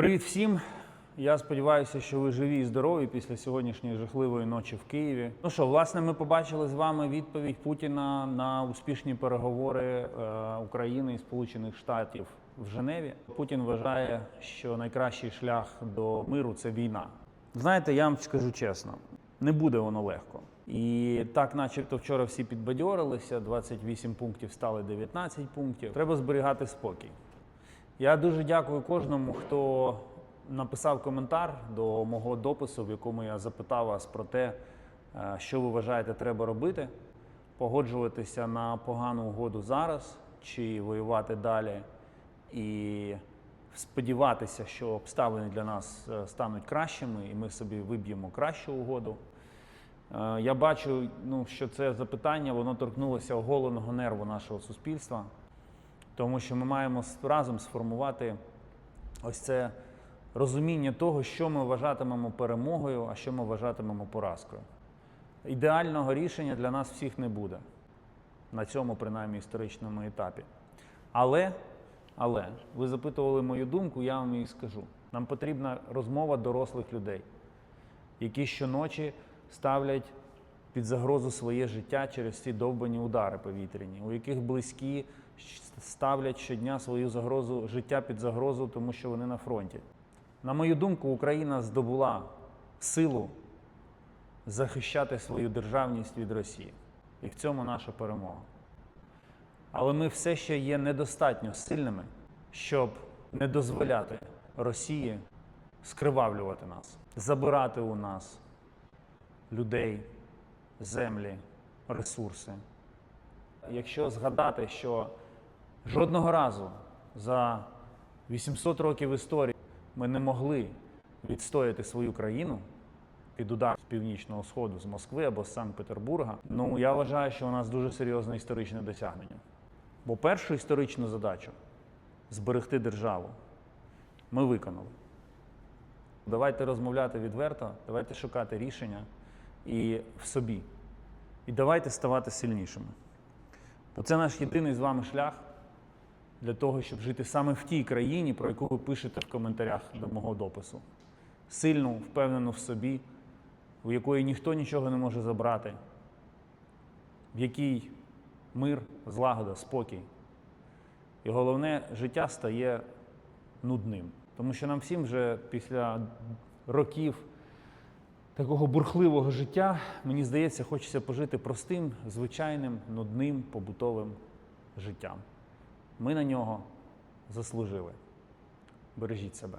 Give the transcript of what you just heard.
Привіт всім! Я сподіваюся, що ви живі і здорові після сьогоднішньої жахливої ночі в Києві. Ну що, власне, ми побачили з вами відповідь Путіна на успішні переговори е, України і Сполучених Штатів в Женеві. Путін вважає, що найкращий шлях до миру це війна. Знаєте, я вам скажу чесно, не буде воно легко. І так, начебто, вчора всі підбадьорилися, 28 пунктів стали 19 пунктів. Треба зберігати спокій. Я дуже дякую кожному, хто написав коментар до мого допису, в якому я запитав вас про те, е, що ви вважаєте треба робити, погоджуватися на погану угоду зараз чи воювати далі і сподіватися, що обставини для нас е, стануть кращими, і ми собі виб'ємо кращу угоду. Е, Я бачу, ну, що це запитання воно торкнулося оголеного нерву нашого суспільства, тому що ми маємо разом сформувати ось це розуміння того, що ми вважатимемо перемогою, а що ми вважатимемо поразкою. Ідеального рішення для нас всіх не буде на цьому, принаймні, історичному етапі. Але, але ви запитували мою думку, я вам її скажу. Нам потрібна розмова дорослих людей які щоночі ставлять під загрозу своє життя через ці довбані удари повітряні, у яких близькі ставлять щодня свою загрозу життя під загрозу, тому що вони на фронті. На мою думку, Україна здобула силу захищати свою державність від Росії. І в цьому наша перемога. Але ми все ще є недостатньо сильними, щоб не дозволяти Росії скривавлювати нас, забирати у нас людей, землі, ресурси. Якщо згадати, що жодного разу за 800 років історії ми не могли відстояти свою країну під удар з північного сходу, з Москви або з Санкт-Петербурга, ну я вважаю, що у нас дуже серйозне історичне досягнення. Бо першу історичну задачу зберегти державу ми виконали. Давайте розмовляти відверто, давайте шукати рішення і в собі. І давайте ставати сильнішими. Бо це наш єдиний з вами шлях для того, щоб жити саме в тій країні, про яку ви пишете в коментарях до мого допису. Сильну, впевнену в собі, у якої ніхто нічого не може забрати, в якій мир, злагода, спокій. І головне, життя стає нудним. Тому що нам всім вже після років такого бурхливого життя, мені здається, хочеться пожити простим, звичайним, нудним, побутовим життям. Ми на нього заслужили. Бережіть себе.